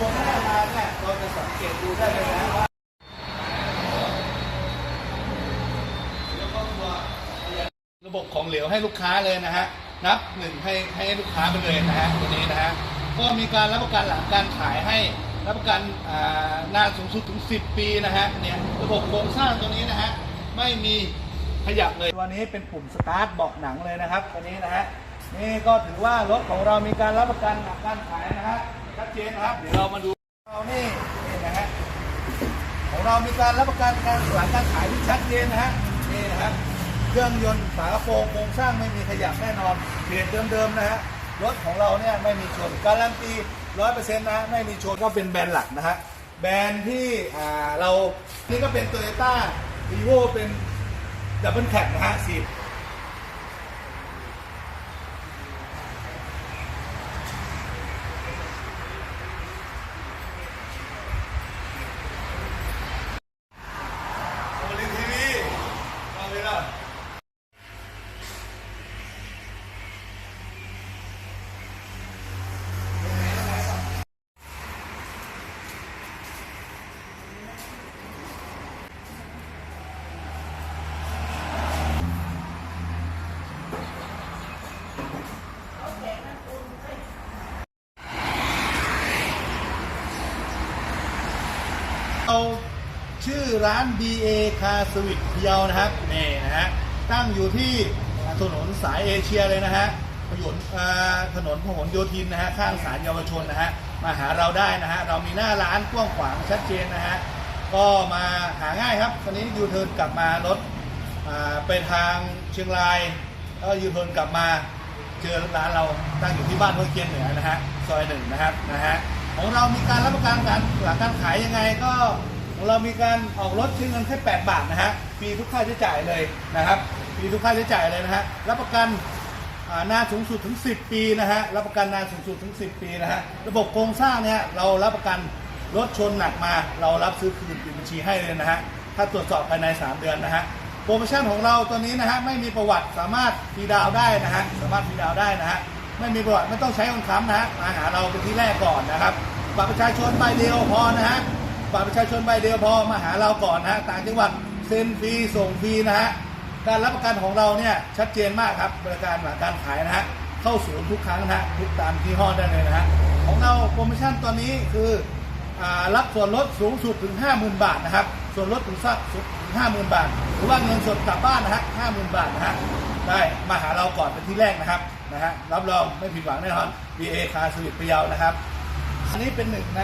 รถชนหน้ามาเนี่ยเราจะสังเกตดูได้เลยนะว่าระบบของเหลวให้ลูกค้าเลยนะฮะนับหนึ่งให้ให้ลูกค้าไปเลยนะฮะตัวนี้นะฮะก็มีการรับประกันหลังการขายให้รับประกันนานสูงสุดถึง 10 ปีนะฮะเนี่ยระบบโครงสร้างตัวนี้นะฮะไม่มีขยับเลยตัวนี้เป็นปุ่มสตาร์ทเบาะหนังเลยนะครับตัวนี้นะฮะนี่ก็ถือว่ารถของเรามีการรับประกันหลังการขายนะฮะ ชัดเจนนะครับ เดี๋ยวเรามาดูเรานี่นี่นะฮะของเรามีการรับประกันการหลังการขายที่ชัดเจนนะฮะนี่นะครับเครื่องยนต์ฝากระโปรงโครงสร้างไม่มีขยับแน่นอนเปลี่ยนเดิมๆนะฮะรถของเราเนี่ยไม่มีชนการันตีร้อยเปอร์เซ็นต์นะฮะไม่มีชนก็เป็นแบรนด์หลักนะฮะแบรนด์ที่อ่าเรานี่ก็เป็นโตโยต้าวีโวเป็นดับเบิลแคปนะฮะสี่ โอลินทีวีเอาเลยล่ะ เราชื่อร้าน BA Car Service พะเยานะครับนี่นะฮะตั้งอยู่ที่ถนนสายเอเชียเลยนะฮะถนนถนนพหลโยธินนะฮะข้างศาลเยาวชนนะฮะมาหาเราได้นะฮะเรามีหน้าร้านกว้างขวางชัดเจนนะฮะก็มาหาง่ายครับตอนนี้ยูเทิร์นกลับมารถไปทางเชียงรายแล้วก็ยูเทิร์นกลับมาเจอร้านเราตั้งอยู่ที่บ้านห้วยเคียนเหนือนะฮะซอยหนึ่งนะครับนะฮะ ของเรามีการรับประกันการหลังการขายยังไงก็ของเรามีการออกรถใช้นเงินแค่ 8 บาทนะฮะฟรีทุกค่าใช้จ่ายเลยนะครับฟรีทุกค่าใช้จ่ายเลยนะฮะรับประกันนานสูงสุดถึง 10 ปีนะฮะรับประกันนานสูงสุดถึง 10 ปีนะฮะระบบโครงสร้างเนี่ยเรารับประกันรถชนหนักมา เรารับซื้อคืนปิดบัญชีให้เลยนะฮะถ้าตรวจสอบภายใน 3 เดือนนะฮะโปรโมชั่นของเราตัวนี้นะฮะไม่มีประวัติสามารถฟรีดาวได้นะฮะสามารถฟรีดาวได้นะฮะ ไม่มีประวัติไม่ต้องใช้คนค้ำนะฮะมาหาเราเป็นที่แรกก่อนนะครับบัตรประชาชนใบเดียวพอนะฮะบัตรประชาชนใบเดียวพอมาหาเราก่อนนะฮะต่างจังหวัดเซ็นฟรีส่งฟรีนะฮะการรับประกันของเราเนี่ยชัดเจนมากครับบริการหลังการขายนะฮะเข้าศูนย์ทุกครั้งนะฮะทุกตามที่ห้อได้เลยนะฮะของเราโปรโมชั่นตัวนี้คืออรับส่วนลดสูงสุดถึง 50,000 บาทนะครับ ส่วนลดถึงสักถึง50,000 บาท หรือว่าเงินสดกลับบ้านนะฮะ50,000 บาทนะฮะได้มาหาเราก่อนเป็นที่แรกนะครับ นะฮะรับรองไม่ผิดหวังแน่นอน BA คาสวิตพะเยานะครับ อันนี้เป็นหนึ่งใน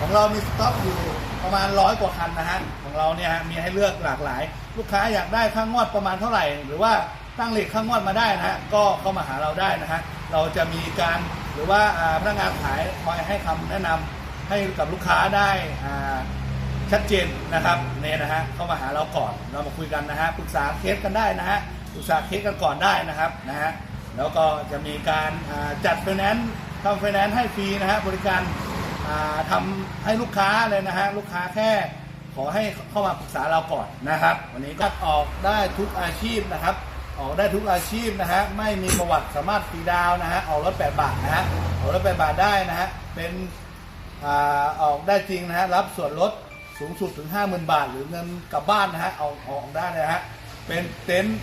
ของเรามีสต็อกอยู่ประมาณร้อยกว่าคันนะฮะของเราเนี่ยฮะมีให้เลือกหลากหลาย ลูกค้าอยากได้ค่างวดประมาณเท่าไหร่ หรือว่าตั้งเลทค่างวดมาได้นะฮะก็เข้ามาหาเราได้นะฮะเราจะมีการหรือว่าพนักงานขายคอยให้คำแนะนำให้กับลูกค้าได้ชัดเจนนะครับเนี่ยนะฮะเข้ามาหาเราก่อนเรามาคุยกันนะฮะปรึกษาเคสกันได้นะฮะปรึกษาเคสกันก่อนได้นะครับนะฮะ แล้วก็จะมีการจัดไฟแนนซ์ทำไฟแนนซ์ให้ฟรีนะฮะบริการอ่าทำให้ลูกค้าเลยนะฮะลูกค้าแค่ขอให้เข้ามาปรึกษาเราก่อนนะครับ วันนี้ก็ออกได้ทุกอาชีพนะครับ ออกได้ทุกอาชีพนะฮะไม่มีประวัติสามารถฟรีดาวนะฮะออกรถ8บาทนะฮะออกรถ8บาทได้นะฮะเป็นออกได้จริงนะฮะรับส่วนลดสูงสุดถึง 50,000 บาท หรือเงินกลับบ้านนะฮะออกออกได้นะฮะเป็นเต็นท์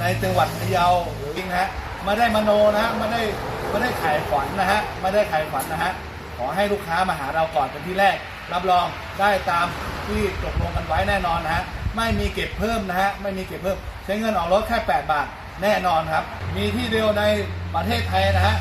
ในจังหวัดพะเยาหรือนะฮะ ไม่ได้มโนนะฮะไม่ได้ไม่ได้ขายฝันนะฮะไม่ได้ขายฝันนะฮะขอให้ลูกค้ามาหาเราก่อนเป็นที่แรก รับรองได้ตามที่ตกลงกันไว้แน่นอนนะฮะไม่มีเก็บเพิ่มนะฮะไม่มีเก็บเพิ่ม ใช้เงินออกรถแค่ 8 บาทแน่นอนครับ มีที่เดียวในประเทศไทยนะฮะ